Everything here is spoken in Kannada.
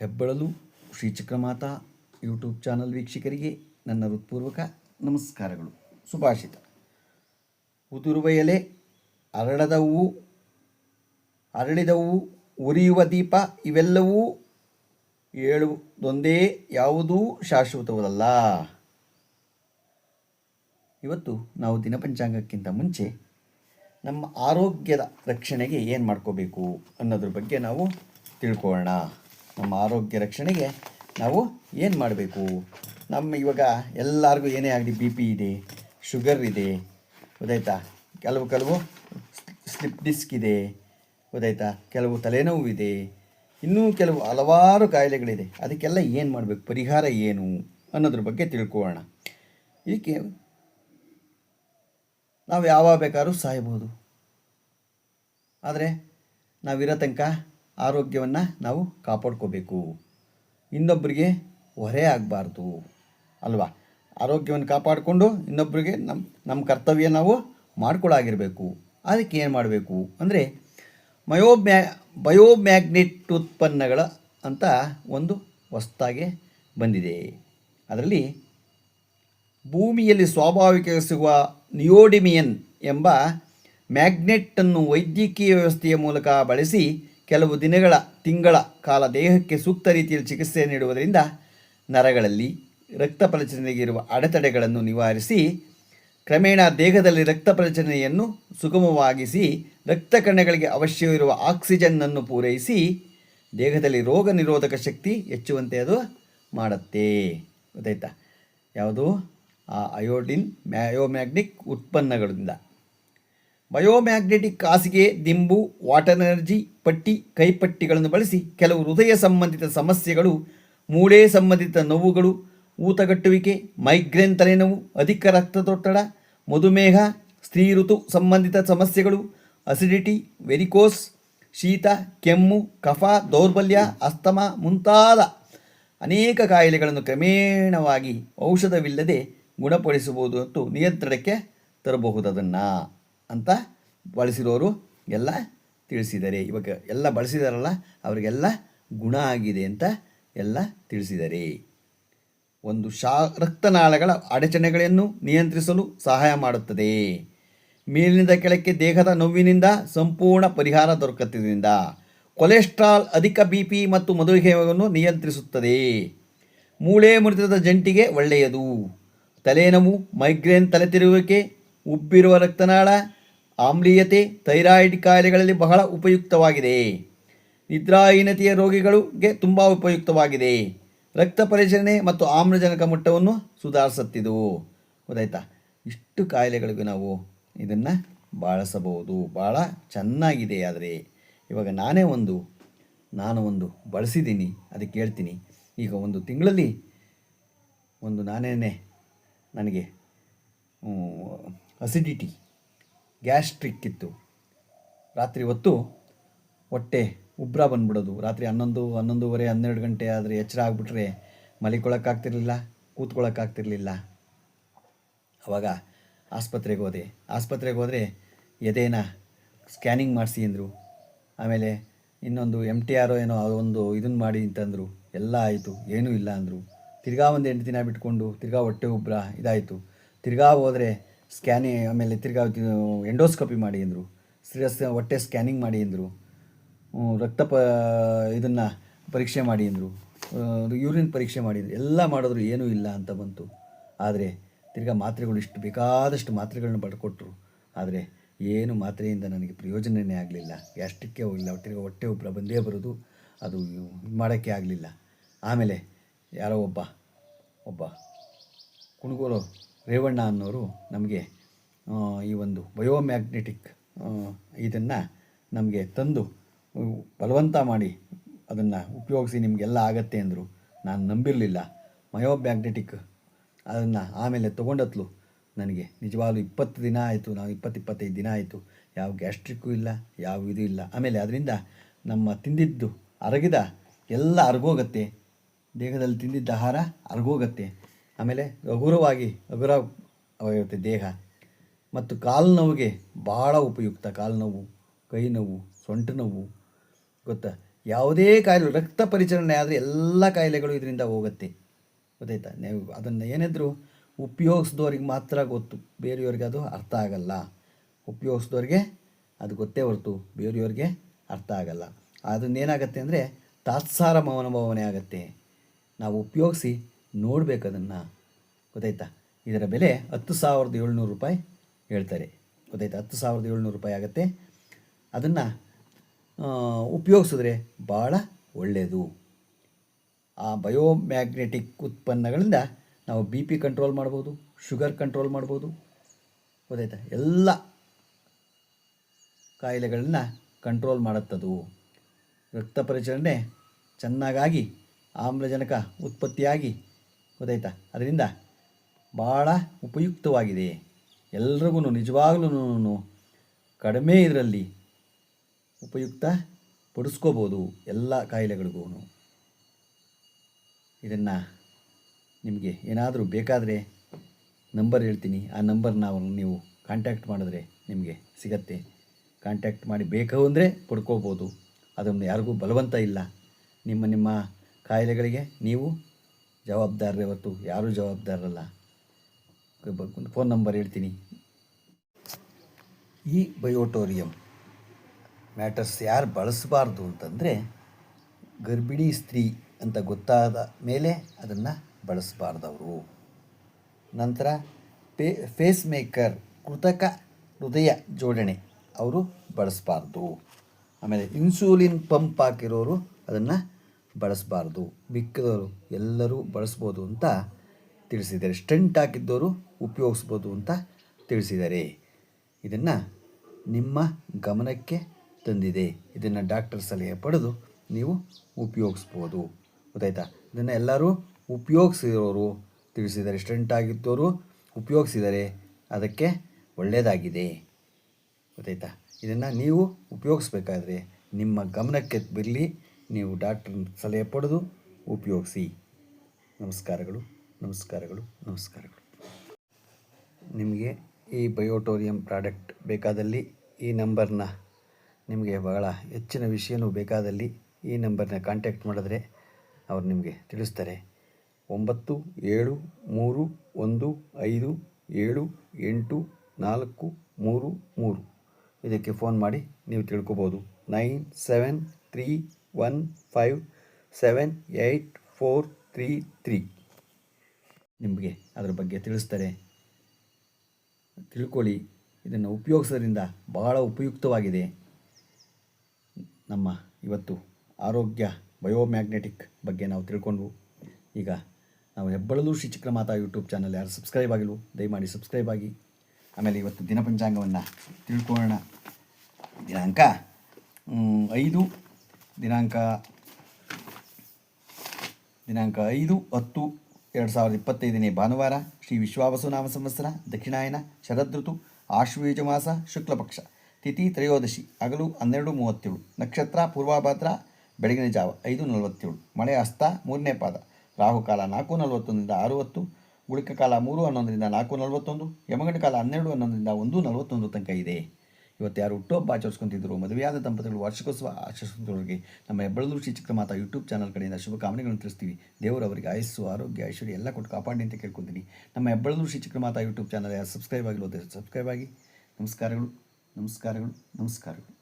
ಹೆಬ್ಬಳಲು ಶ್ರೀ ಚಕ್ರಮಾತಾ ಯೂಟ್ಯೂಬ್ ಚಾನಲ್ ವೀಕ್ಷಕರಿಗೆ ನನ್ನ ಹೃತ್ಪೂರ್ವಕ ನಮಸ್ಕಾರಗಳು. ಸುಭಾಷಿತ. ಉದುರುವ ಎಲೆ ಅರಳದ ಹೂವು ಉರಿಯುವ ದೀಪ ಇವೆಲ್ಲವೂ ಹೇಳುವುದೊಂದೇ ಯಾವುದೂ ಶಾಶ್ವತವಲ್ಲ. ಇವತ್ತು ನಾವು ದಿನಪಂಚಾಂಗಕ್ಕಿಂತ ಮುಂಚೆ ನಮ್ಮ ಆರೋಗ್ಯದ ರಕ್ಷಣೆಗೆ ಏನು ಮಾಡ್ಕೋಬೇಕು ಅನ್ನೋದ್ರ ಬಗ್ಗೆ ನಾವು ತಿಳ್ಕೊಳ್ಳೋಣ. ನಮ್ಮ ಆರೋಗ್ಯ ರಕ್ಷಣೆಗೆ ನಾವು ಏನು ಮಾಡಬೇಕು? ನಮ್ಮ ಇವಾಗ ಎಲ್ಲರಿಗೂ ಏನೇ ಆಗಲಿ ಬಿ ಪಿ ಇದೆ ಶುಗರ್ ಇದೆ, ಗೊತ್ತಾಯ್ತಾ? ಕೆಲವು ಕೆಲವು ಸ್ಲಿಪ್ ಡಿಸ್ಕ್ ಇದೆ, ಗೊತ್ತಾಯ್ತಾ? ಕೆಲವು ತಲೆನೋವು ಇದೆ, ಇನ್ನೂ ಕೆಲವು ಹಲವಾರು ಕಾಯಿಲೆಗಳಿದೆ. ಅದಕ್ಕೆಲ್ಲ ಏನು ಮಾಡಬೇಕು? ಪರಿಹಾರ ಏನು ಅನ್ನೋದ್ರ ಬಗ್ಗೆ ತಿಳ್ಕೊಳ್ಳೋಣ. ಇದಕ್ಕೆ ನಾವು ಯಾವಾಗ ಬೇಕಾದ್ರೂ ಸಾಯ್ಬೋದು. ಆದರೆ ನಾವಿರೋ ತನಕ ಆರೋಗ್ಯವನ್ನು ನಾವು ಕಾಪಾಡ್ಕೋಬೇಕು. ಇನ್ನೊಬ್ಬರಿಗೆ ಹೊರೆ ಆಗಬಾರ್ದು. ಅಲ್ವಾ? ಆರೋಗ್ಯವನ್ನು ಕಾಪಾಡಿಕೊಂಡು ಇನ್ನೊಬ್ಬರಿಗೆ ನಮ್ಮ ನಮ್ಮ ಕರ್ತವ್ಯ ನಾವು ಮಾಡ್ಕೊಳ್ಳಾಗಿರಬೇಕು ಅದಕ್ಕೆ ಏನು ಮಾಡಬೇಕು ಅಂದರೆ ಮಯೋಮ್ಯಾ, ಬಯೋಮ್ಯಾಗ್ನೆಟ್ ಉತ್ಪನ್ನಗಳ ಅಂತ ಒಂದು ಹೊಸ್ತಾಗೆ ಬಂದಿದೆ. ಅದರಲ್ಲಿ ಭೂಮಿಯಲ್ಲಿ ಸ್ವಾಭಾವಿಕ ಸಿಗುವ ನಿಯೋಡಿಮಿಯನ್ ಎಂಬ ಮ್ಯಾಗ್ನೆಟ್ಟನ್ನು ವೈದ್ಯಕೀಯ ವ್ಯವಸ್ಥೆಯ ಮೂಲಕ ಬಳಸಿ ಕೆಲವು ದಿನಗಳ, ತಿಂಗಳ ಕಾಲ ದೇಹಕ್ಕೆ ಸೂಕ್ತ ರೀತಿಯಲ್ಲಿ ಚಿಕಿತ್ಸೆ ನೀಡುವುದರಿಂದ ನರಗಳಲ್ಲಿ ರಕ್ತ ಪ್ರಚನೆಗಿರುವ ಅಡೆತಡೆಗಳನ್ನು ನಿವಾರಿಸಿ, ಕ್ರಮೇಣ ದೇಹದಲ್ಲಿ ರಕ್ತ ಪ್ರಚನೆಯನ್ನು ಸುಗಮವಾಗಿಸಿ, ರಕ್ತ ಕಣಗಳಿಗೆ ಅವಶ್ಯವಿರುವ ಆಕ್ಸಿಜನ್ನನ್ನು ಪೂರೈಸಿ, ದೇಹದಲ್ಲಿ ರೋಗ ನಿರೋಧಕ ಶಕ್ತಿ ಹೆಚ್ಚುವಂತೆ ಅದು ಮಾಡುತ್ತೆ. ಗೊತ್ತಾಯ್ತಾ? ಯಾವುದು? ಆ ಅಯೋಡಿನ್ ಮ್ಯಾಯೋಮ್ಯಾಗ್ನಿಕ್ ಉತ್ಪನ್ನಗಳಿಂದ. ಬಯೋಮ್ಯಾಗ್ನೆಟಿಕ್ ಹಾಸಿಗೆ ದಿಂಬು, ವಾಟರ್ ಎನರ್ಜಿ, ಪಟ್ಟಿ, ಕೈಪಟ್ಟಿಗಳನ್ನು ಬಳಸಿ ಕೆಲವು ಹೃದಯ ಸಂಬಂಧಿತ ಸಮಸ್ಯೆಗಳು, ಮೂಳೆ ಸಂಬಂಧಿತ ನೋವುಗಳು, ಊತಗಟ್ಟುವಿಕೆ, ಮೈಗ್ರೇನ್ ತಲೆನೋವು, ಅಧಿಕ ರಕ್ತದೊತ್ತಡ, ಮಧುಮೇಹ, ಸ್ತ್ರೀ ಋತು ಸಂಬಂಧಿತ ಸಮಸ್ಯೆಗಳು, ಅಸಿಡಿಟಿ, ವೆರಿಕೋಸ್, ಶೀತ, ಕೆಮ್ಮು, ಕಫ, ದೌರ್ಬಲ್ಯ, ಅಸ್ತಮ ಮುಂತಾದ ಅನೇಕ ಕಾಯಿಲೆಗಳನ್ನು ಕ್ರಮೇಣವಾಗಿ ಔಷಧವಿಲ್ಲದೆ ಗುಣಪಡಿಸಬಹುದು ಮತ್ತು ನಿಯಂತ್ರಣಕ್ಕೆ ತರಬಹುದು ಅದನ್ನು ಅಂತ ಬಳಸಿರೋರು ಎಲ್ಲ ತಿಳಿಸಿದ್ದಾರೆ ಇವಾಗ ಎಲ್ಲ ಬಳಸಿದಾರಲ್ಲ, ಅವರಿಗೆಲ್ಲ ಗುಣ ಆಗಿದೆ ಅಂತ ಎಲ್ಲ ತಿಳಿಸಿದ್ದಾರೆ ಒಂದು ಶಾ, ರಕ್ತನಾಳಗಳ ಅಡಚಣೆಗಳನ್ನು ನಿಯಂತ್ರಿಸಲು ಸಹಾಯ ಮಾಡುತ್ತದೆ. ಮೇಲಿನಿಂದ ಕೆಳಕ್ಕೆ ದೇಹದ ನೋವಿನಿಂದ ಸಂಪೂರ್ಣ ಪರಿಹಾರ ದೊರಕುತ್ತಿದ್ದರಿಂದ ಕೊಲೆಸ್ಟ್ರಾಲ್ ಅಧಿಕ ಬಿ ಪಿ ಮತ್ತು ಮಧುಮೇಹವನ್ನು ನಿಯಂತ್ರಿಸುತ್ತದೆ. ಮೂಳೆ ಮುರಿತದ ಜಂಟಿಗೆ ಒಳ್ಳೆಯದು. ತಲೆನೋವು, ಮೈಗ್ರೇನ್ ತಲೆ ತಿರುಗುವಿಕೆ ಉಬ್ಬಿರುವ ರಕ್ತನಾಳ ಆಮ್ಲೀಯತೆ ಥೈರಾಯ್ಡ್ ಕಾಯಿಲೆಗಳಲ್ಲಿ ಬಹಳ ಉಪಯುಕ್ತವಾಗಿದೆ. ನಿದ್ರಾಹೀನತೆಯ ರೋಗಿಗಳಿಗೆ ತುಂಬ ಉಪಯುಕ್ತವಾಗಿದೆ. ರಕ್ತ ಪರಿಚಲನೆ ಮತ್ತು ಆಮ್ಲಜನಕ ಮಟ್ಟವನ್ನು ಸುಧಾರಿಸುತ್ತಿದ್ದವು ಗೊತ್ತಾಯ್ತಾ? ಇಷ್ಟು ಕಾಯಿಲೆಗಳಿಗೂ ನಾವು ಇದನ್ನು ಬಳಸಬಹುದು. ಭಾಳ ಚೆನ್ನಾಗಿದೆ ಆದರೆ. ಇವಾಗ ನಾನೇ ಒಂದು, ನಾನು ಒಂದು ಬಳಸಿದ್ದೀನಿ, ಅದಕ್ಕೆ ಹೇಳ್ತೀನಿ. ಈಗ ಒಂದು ತಿಂಗಳಲ್ಲಿ ಒಂದು ನಾನೇನೆ ನನಗೆ ಅಸಿಡಿಟಿ ಗ್ಯಾಸ್ಟ್ರಿಕ್ ಇತ್ತು. ರಾತ್ರಿ ಹೊತ್ತು ಹೊಟ್ಟೆ ಉಬ್ರ ಬಂದ್ಬಿಡೋದು. ರಾತ್ರಿ ಹನ್ನೊಂದು, ಹನ್ನೊಂದುವರೆ, ಹನ್ನೆರಡು ಗಂಟೆ ಆದರೆ ಎಚ್ಚರ ಆಗಿಬಿಟ್ರೆ ಮಲಿಕೊಳ್ಳೋಕ್ಕಾಗ್ತಿರ್ಲಿಲ್ಲ, ಕೂತ್ಕೊಳ್ಳೋಕ್ಕಾಗ್ತಿರ್ಲಿಲ್ಲ. ಆವಾಗ ಆಸ್ಪತ್ರೆಗೆ ಹೋದೆ. ಆಸ್ಪತ್ರೆಗೆ ಹೋದರೆ ಎದೆನ ಸ್ಕ್ಯಾನಿಂಗ್ ಮಾಡಿಸಿ ಅಂದರು. ಆಮೇಲೆ ಇನ್ನೊಂದು ಎಂ ಟಿ ಆರ್ ಏನೋ ಒಂದು ಇದನ್ನು ಮಾಡಿ ಅಂತಂದರು ಎಲ್ಲ ಆಯಿತು. ಏನೂ ಇಲ್ಲ ಅಂದರು. ತಿರ್ಗಾ ಒಂದು ಎಂಟು ದಿನ ಬಿಟ್ಕೊಂಡು ತಿರ್ಗಾ ಹೊಟ್ಟೆ ಉಬ್ರ ಇದಾಯಿತು. ತಿರ್ಗಾ ಹೋದರೆ ಸ್ಕ್ಯಾನಿ ಆಮೇಲೆ ತಿರ್ಗಾ ಎಂಡೋಸ್ಕೋಪಿ ಮಾಡಿ ಅಂದರು. ಸಿರಿಯಸ್ ಹೊಟ್ಟೆ ಸ್ಕ್ಯಾನಿಂಗ್ ಮಾಡಿ ಅಂದರು. ರಕ್ತ ಪ, ಇದನ್ನು ಪರೀಕ್ಷೆ ಮಾಡಿ ಅಂದರು. ಯೂರಿನ್ ಪರೀಕ್ಷೆ ಮಾಡಿದ್ರು ಎಲ್ಲ ಮಾಡಿದ್ರು, ಏನೂ ಇಲ್ಲ ಅಂತ ಬಂತು. ಆದರೆ ತಿರ್ಗಾ ಮಾತ್ರೆಗಳು ಇಷ್ಟು ಬೇಕಾದಷ್ಟು ಮಾತ್ರೆಗಳನ್ನ ಪಡ್ಕೊಟ್ರು. ಆದರೆ ಏನು ಮಾತ್ರೆಯಿಂದ ನನಗೆ ಪ್ರಯೋಜನವೇ ಆಗಲಿಲ್ಲ. ಗ್ಯಾಸ್ಟ್ರಿಕ್ಕೇ ಹೋಗಿಲ್ಲ. ತಿರ್ಗಾ ಹೊಟ್ಟೆ ಉಬ್ಬರ ಬಂದೇ ಬರೋದು. ಅದು ಮಾಡೋಕ್ಕೆ ಆಗಲಿಲ್ಲ. ಆಮೇಲೆ ಯಾರೋ ಒಬ್ಬ ಒಬ್ಬ ಕುಣಗೋಲು ರೇವಣ್ಣ ಅನ್ನೋರು ನಮಗೆ ಈ ಒಂದು ಬಯೋಮ್ಯಾಗ್ನೆಟಿಕ್ ಇದನ್ನು ನಮಗೆ ತಂದು ಬಲವಂತ ಮಾಡಿ ಅದನ್ನು ಉಪಯೋಗಿಸಿ ನಿಮಗೆಲ್ಲ ಆಗತ್ತೆ ಅಂದರು. ನಾನು ನಂಬಿರಲಿಲ್ಲ. ಮಯೋಮ್ಯಾಗ್ನೆಟಿಕ್ ಅದನ್ನು ಆಮೇಲೆ ತೊಗೊಂಡತ್ಲು. ನನಗೆ ನಿಜವಾಗ್ಲೂ ಇಪ್ಪತ್ತು ದಿನ ಆಯಿತು, ನಾವು ಇಪ್ಪತ್ತು ಇಪ್ಪತ್ತೈದು ದಿನ ಆಯಿತು. ಯಾವ ಗ್ಯಾಸ್ಟ್ರಿಕ್ಕೂ ಇಲ್ಲ, ಯಾವ ಇದು ಇಲ್ಲ. ಆಮೇಲೆ ಅದರಿಂದ ನಮ್ಮ ತಿಂದಿದ್ದು ಅರಗಿದ ಎಲ್ಲ ಅರಗೋಗತ್ತೆ. ದೇಹದಲ್ಲಿ ತಿಂದಿದ್ದ ಆಹಾರ ಅರ್ಗೋಗತ್ತೆ. ಆಮೇಲೆ ಹಗುರವಾಗಿ ಹಗುರವಾಗಿರುತ್ತೆ ದೇಹ. ಮತ್ತು ಕಾಲು ನೋವಿಗೆ ಭಾಳ ಉಪಯುಕ್ತ. ಕಾಲು ನೋವು, ಕೈ ನೋವು, ಸೊಂಟ ನೋವು, ಗೊತ್ತಾ? ಯಾವುದೇ ಕಾಯಿಲೆ, ರಕ್ತ ಪರಿಚಲನೆ ಆದರೆ ಎಲ್ಲ ಕಾಯಿಲೆಗಳು ಇದರಿಂದ ಹೋಗುತ್ತೆ. ಗೊತ್ತಾಯ್ತಾ? ನೀವು ಅದನ್ನು ಏನಿದ್ರು ಉಪಯೋಗಿಸಿದವ್ರಿಗೆ ಮಾತ್ರ ಗೊತ್ತು. ಬೇರೆಯವ್ರಿಗೆ ಅದು ಅರ್ಥ ಆಗಲ್ಲ. ಉಪಯೋಗಿಸಿದವ್ರಿಗೆ ಅದು ಗೊತ್ತೇ ಹೊರತು. ಬೇರೆಯವ್ರಿಗೆ ಅರ್ಥ ಆಗಲ್ಲ. ಅದನ್ನೇನಾಗತ್ತೆ ಅಂದರೆ ತಾತ್ಸಾರ ಮನೋಭಾವನೆ ಆಗುತ್ತೆ. ನಾವು ಉಪಯೋಗಿಸಿ ನೋಡಬೇಕು ಅದನ್ನು. ಗೊತ್ತಾಯ್ತಾ? ಇದರ ಬೆಲೆ ಹತ್ತು ಸಾವಿರದ ಏಳ್ನೂರು ರೂಪಾಯಿ ಹೇಳ್ತಾರೆ. ಗೊತ್ತಾಯ್ತಾ? ಹತ್ತು ಸಾವಿರದ ಏಳ್ನೂರು ರೂಪಾಯಿ ಆಗುತ್ತೆ. ಅದನ್ನು ಉಪಯೋಗಿಸಿದ್ರೆ ಭಾಳ ಒಳ್ಳೆಯದು ಆ ಬಯೋಮ್ಯಾಗ್ನೆಟಿಕ್ ಉತ್ಪನ್ನಗಳಿಂದ ನಾವು ಬಿ ಪಿ ಕಂಟ್ರೋಲ್ ಮಾಡ್ಬೋದು, ಶುಗರ್ ಕಂಟ್ರೋಲ್ ಮಾಡ್ಬೋದು. ಗೊತ್ತಾಯ್ತಾ? ಎಲ್ಲ ಕಾಯಿಲೆಗಳನ್ನ ಕಂಟ್ರೋಲ್ ಮಾಡುತ್ತದು. ರಕ್ತ ಪರಿಚಲನೆ ಚೆನ್ನಾಗಾಗಿ ಆಮ್ಲಜನಕ ಉತ್ಪತ್ತಿಯಾಗಿ ಗೊತ್ತಾಯ್ತಾ? ಅದರಿಂದ ಭಾಳ ಉಪಯುಕ್ತವಾಗಿದೆ. ಎಲ್ರಿಗೂ ನಿಜವಾಗ್ಲೂ ಕಡಿಮೆ ಇದರಲ್ಲಿ ಉಪಯುಕ್ತ ಪಡಿಸ್ಕೋಬೋದು ಎಲ್ಲ ಕಾಯಿಲೆಗಳಿಗೂ. ಇದನ್ನು ನಿಮಗೆ ಏನಾದರೂ ಬೇಕಾದರೆ ನಂಬರ್ ಹೇಳ್ತೀನಿ. ಆ ನಂಬರ್ನ ನಾವು ನೀವು ಕಾಂಟ್ಯಾಕ್ಟ್ ಮಾಡಿದ್ರೆ ನಿಮಗೆ ಸಿಗತ್ತೆ. ಕಾಂಟ್ಯಾಕ್ಟ್ ಮಾಡಿ ಬೇಕು ಅಂದರೆ ಪಡ್ಕೋಬೋದು. ಅದನ್ನು ಯಾರಿಗೂ ಬಲವಂತ ಇಲ್ಲ. ನಿಮ್ಮ ನಿಮ್ಮ ಕಾಯಿಲೆಗಳಿಗೆ ನೀವು ಜವಾಬ್ದಾರರೇ ಇವತ್ತು ಯಾರೂ ಜವಾಬ್ದಾರರಲ್ಲ. ಫೋನ್ ನಂಬರ್ ಹೇಳ್ತೀನಿ. ಈ ಬಯೋಟೋರಿಯಂ ಮ್ಯಾಟರ್ಸ್ ಯಾರು ಬಳಸಬಾರ್ದು ಅಂತಂದರೆ ಗರ್ಭಿಣಿ ಸ್ತ್ರೀ ಅಂತ ಗೊತ್ತಾದ ಮೇಲೆ ಅದನ್ನು ಬಳಸಬಾರ್ದವರು. ನಂತರ ಪೇ ಫೇಸ್ ಮೇಕರ್ ಕೃತಕ ಹೃದಯ ಜೋಡಣೆ ಅವರು ಬಳಸಬಾರ್ದು. ಆಮೇಲೆ ಇನ್ಸುಲಿನ್ ಪಂಪ್ ಹಾಕಿರೋರು ಅದನ್ನು ಬಳಸಬಾರ್ದು. ಮಿಕ್ಕಿದವರು ಎಲ್ಲರೂ ಬಳಸ್ಬೋದು ಅಂತ ತಿಳಿಸಿದ್ದಾರೆ. ಸ್ಟಂಟ್ ಹಾಕಿದ್ದವರು ಉಪಯೋಗಿಸ್ಬೋದು ಅಂತ ತಿಳಿಸಿದ್ದಾರೆ. ಇದನ್ನು ನಿಮ್ಮ ಗಮನಕ್ಕೆ ತಂದಿದೆ. ಇದನ್ನು ಡಾಕ್ಟರ್ ಸಲಹೆ ಪಡೆದು ನೀವು ಉಪಯೋಗಿಸ್ಬೋದು. ಗೊತ್ತಾಯ್ತಾ? ಇದನ್ನು ಎಲ್ಲರೂ ಉಪಯೋಗಿಸಿರೋರು ತಿಳಿಸಿದ್ದಾರೆ. ಸ್ಟಂಟ್ ಆಗಿದ್ದವರು ಉಪಯೋಗಿಸಿದರೆ ಅದಕ್ಕೆ ಒಳ್ಳೆಯದಾಗಿದೆ ಗೊತ್ತಾಯ್ತಾ? ಇದನ್ನು ನೀವು ಉಪಯೋಗಿಸ್ಬೇಕಾದ್ರೆ ನಿಮ್ಮ ಗಮನಕ್ಕೆ ಬರಲಿ. ನೀವು ಡಾಕ್ಟರ್ ಸಲಹೆ ಪಡೆದು ಉಪಯೋಗಿಸಿ. ನಮಸ್ಕಾರಗಳು ನಮಸ್ಕಾರಗಳು ನಮಸ್ಕಾರಗಳು. ನಿಮಗೆ ಈ ಬಯೋಟೋರಿಯಂ ಪ್ರಾಡಕ್ಟ್ ಬೇಕಾದಲ್ಲಿ ಈ ನಂಬರ್ನ ನಿಮಗೆ ಬಹಳ ಹೆಚ್ಚಿನ ವಿಷಯನೂ ಬೇಕಾದಲ್ಲಿ ಈ ನಂಬರ್ನ ಕಾಂಟ್ಯಾಕ್ಟ್ ಮಾಡಿದ್ರೆ ಅವರು ನಿಮಗೆ ತಿಳಿಸ್ತಾರೆ. ಒಂಬತ್ತು, ಏಳು, ಮೂರು, ಒಂದು, ಐದು, ಏಳು, ಎಂಟು, ನಾಲ್ಕು, ಮೂರು ಮೂರು. ಇದಕ್ಕೆ ಫೋನ್ ಮಾಡಿ ನೀವು ತಿಳ್ಕೊಬೋದು. Nine, seven, three one five seven eight four three three ನಿಮಗೆ ಅದರ ಬಗ್ಗೆ ತಿಳಿಸ್ತಾರೆ. ತಿಳ್ಕೊಳ್ಳಿ, ಇದನ್ನು ಉಪಯೋಗಿಸೋದ್ರಿಂದ ಬಹಳ ಉಪಯುಕ್ತವಾಗಿದೆ. ನಮ್ಮ ಇವತ್ತು ಆರೋಗ್ಯ ಬಯೋಮ್ಯಾಗ್ನೆಟಿಕ್ ಬಗ್ಗೆ ನಾವು ತಿಳ್ಕೊಂಡ್ವು. ಈಗ ನಾವು ಹೆಬ್ಬಳಲು ಶ್ರೀ ಚಿಕ್ಕಮಾತಾ ಯೂಟ್ಯೂಬ್ ಚಾನಲ್ ಯಾರು ಸಬ್ಸ್ಕ್ರೈಬ್ ಆಗಿಲ್ವೋ, ದಯಮಾಡಿ ಸಬ್ಸ್ಕ್ರೈಬ್ ಆಗಿ. ಆಮೇಲೆ ಇವತ್ತು ದಿನಪಂಚಾಂಗವನ್ನು ತಿಳ್ಕೊಳ್ಳೋಣ. ದಿನಾಂಕ ಐದು ದಿನಾಂಕ ದಿನಾಂಕ ಐದು ಹತ್ತು ಎರಡು ಸಾವಿರದ ಇಪ್ಪತ್ತೈದನೇ ಭಾನುವಾರ ಶ್ರೀ ವಿಶ್ವಾವಸು ನಾಮ ಸಂವತ್ಸರ, ದಕ್ಷಿಣಾಯನ, ಶರದೃತು ಆಶ್ವಯುಜ ಮಾಸ, ಶುಕ್ಲಪಕ್ಷ, ತಿಥಿ ತ್ರಯೋದಶಿ, ಹಗಲು ಹನ್ನೆರಡು ಮೂವತ್ತೇಳು, ನಕ್ಷತ್ರ ಪೂರ್ವಾಭಾದ್ರ, ಬೆಳಗಿನ ಜಾವ ಐದು ನಲವತ್ತೇಳು, ಮಳೆ ಅಸ್ತ ಮೂರನೇ ಪಾದ ರಾಹುಕಾಲ ನಾಲ್ಕು ನಲವತ್ತೊಂದರಿಂದ ಆರು ಹತ್ತು ಗುಳಿಕ ಕಾಲ ಮೂರು ಹನ್ನೊಂದರಿಂದ ನಾಲ್ಕು ನಲವತ್ತೊಂದು, ಯಮಗಂಡ ಕಾಲ ಹನ್ನೆರಡು ಹನ್ನೊಂದರಿಂದ ಒಂದು ನಲವತ್ತೊಂದು ತನಕ ಇದೆ. ಇವತ್ತು ಯಾರು ಹುಟ್ಟುಹಬ್ಬ ಆಚರಿಸ್ಕೊಂತಿದ್ರು, ಮದುವೆಯಾದ ದಂಪತಿಗಳು ವಾರ್ಷಿಕೋತ್ಸವ ಆಚರಿಸುತ್ತಿರೋರಿಗೆ ನಮ್ಮ ಹೆಬ್ಬಳಲು ಶ್ರೀ ಚಿಕ್ಕಮಾತಾ ಯೂಟ್ಯೂಬ್ ಚಾನಲ್ ಕಡೆಯಿಂದ ಶುಭಕಾಮನೆಗಳನ್ನು ತಿಳಿಸ್ತೀವಿ. ದೇವರು ಅವರಿಗೆ ಆಯಸ್ಸು, ಆರೋಗ್ಯ, ಐಶ್ವರ್ಯ ಎಲ್ಲ ಕೊಟ್ಟು ಕಾಪಾಡಿ ಅಂತ ಕೇಳ್ಕೊತೀನಿ. ನಮ್ಮ ಹೆಬ್ಬಳಲು ಶ್ರೀ ಚಿಕ್ಕಮಾತಾ ಯೂಟ್ಯೂಬ್ ಚಾನಲ್ ಯಾರು ಸಬ್ಸ್ಕ್ರೈಬ್ ಆಗಿಲ್ಲ ಸಬ್ಸ್ಕ್ರೈಬ್ ಆಗಿ. ನಮಸ್ಕಾರಗಳು ನಮಸ್ಕಾರಗಳು ನಮಸ್ಕಾರಗಳು.